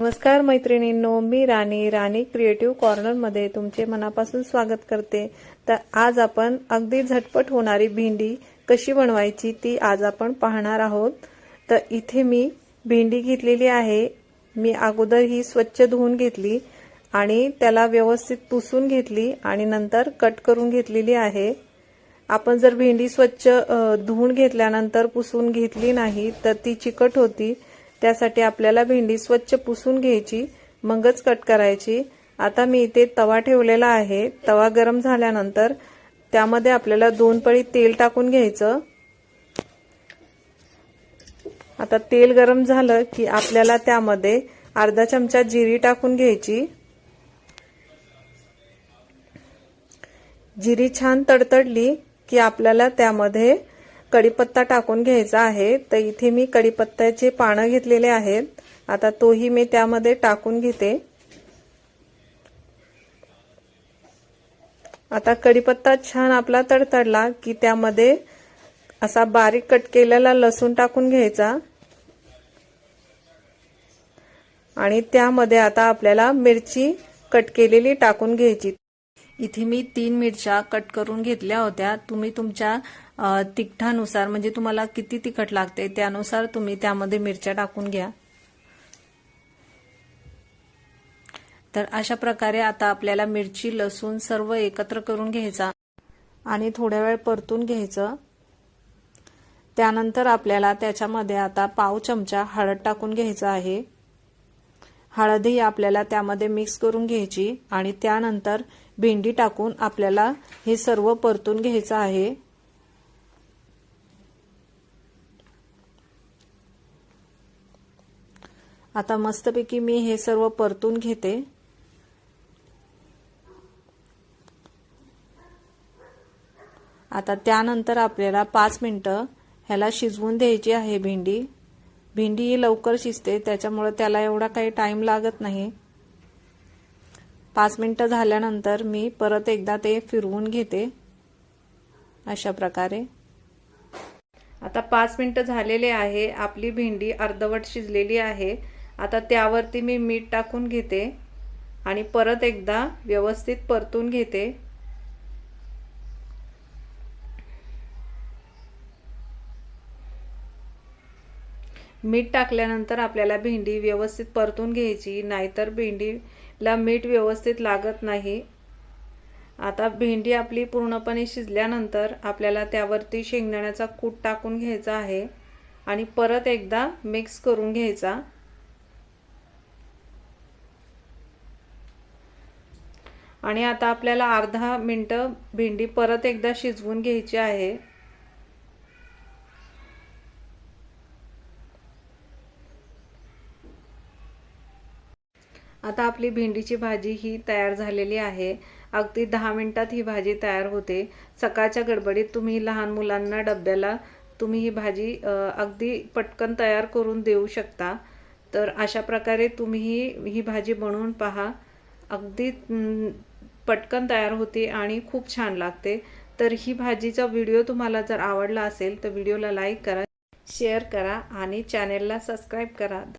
नमस्कार मैत्रिणींनो मी राणी राणी क्रिएटिव्ह कॉर्नरमध्ये तुमचे मनापासून स्वागत करते. तर आज आपण अगदी झटपट होणारी भेंडी कशी बनवायची ती आज आपण पाहणार आहोत. तर इथे मी भेंडी घेतलेली आहे. मी अगोदर ही स्वच्छ धुवून घेतली आणि त्याला व्यवस्थित पुसून घेतली आणि नंतर कट करून घेतलेली आहे. आपण जर भेंडी स्वच्छ धुवून घेतल्यानंतर पुसून घेतली नाही तर ती चिकट होती. त्यासाठी आपल्याला भेंडी स्वच्छ पुसून घ्यायची मगच कट करायची. आता मी इथे तवा ठेवलेला आहे. तवा गरम झाल्यानंतर त्यामध्ये आपल्याला दोन पळी तेल टाकून घ्यायचं. आता तेल गरम झालं की आपल्याला त्यामध्ये अर्धा चमचा जिरी टाकून घ्यायची. जिरी छान तडतडली की आपल्याला त्यामध्ये कढीपत्ता टाकून घ्यायचा आहे. तर इथे मी कढीपत्त्याचे पानं घेतलेले आहेत. आता तोही मी त्यामध्ये टाकून घेते. आता कढीपत्ता छान आपला तडतडला की त्यामध्ये असा बारीक कट केलेला लसूण टाकून घ्यायचा. आणि त्यामध्ये आता आपल्याला मिरची कट केलेली टाकून घ्यायची. इथे मी तीन मिरच्या कट करून घेतल्या होत्या. तुम्ही तुमच्या तिखटानुसार म्हणजे तुम्हाला किती तिखट लागते त्यानुसार तुम्ही त्यामध्ये मिरच्या टाकून घ्या. तर अशा प्रकारे आता आपल्याला मिरची लसूण सर्व एकत्र करून घ्यायचा आणि थोड्या वेळ परतून घ्यायचं. त्यानंतर आपल्याला त्याच्यामध्ये आता पाव चमचा हळद टाकून घ्यायचं आहे. हळदही आपल्याला त्यामध्ये मिक्स करून घ्यायची आणि त्यानंतर भेंडी टाकून आपल्याला हे सर्व परतून घ्यायचं आहे. आता मस्तपैकी मी हे सर्व परतून घेते. आता त्यानंतर आपल्याला पाच मिनटं ह्याला शिजवून द्यायची आहे भेंडी. भेंडी ही लवकर शिजते त्याच्यामुळे त्याला एवढा काही टाइम लागत नाही. पाच मिनटं झाल्यानंतर मी परत एकदा ते फिरवून घेते. अशा प्रकारे. आता पाच मिनटं झालेले आहे आपली भेंडी अर्धवट शिजलेली आहे. आता त्यावरती मी मीठ टाकून घेते आणि परत एकदा व्यवस्थित परतून घेते. मीठ टाकल्यानंतर आपल्याला भेंडी व्यवस्थित परतून घ्यायची नाहीतर भेंडीला मीठ व्यवस्थित लागत नाही. आता भेंडी आपली पूर्णपणे शिजल्यानंतर आपल्याला त्यावरती शेंगदाण्याचा कूट टाकून घ्यायचा आहे आणि परत एकदा मिक्स करून घ्यायचा. आणि आता आपल्याला अर्धा मिनटं भेंडी परत एकदा शिजवून घ्यायची आहे. आता आपली भेंडीची भाजी ही तयार झालेली आहे. अगदी दहा मिनिटात ही भाजी तयार होते. सकाळच्या गडबडीत तुम्ही लहान मुलांना डब्याला तुम्ही ही भाजी अगदी पटकन तयार करून देऊ शकता. तर अशा प्रकारे तुम्ही ही ही भाजी बनवून पहा. अगदी पटकन तयार होते आणि खूप छान लागते. तर ही भाजीचा व्हिडिओ तुम्हाला जर आवडला असेल तर व्हिडिओला लाईक करा शेअर करा आणि चॅनेलला सबस्क्राईब करा.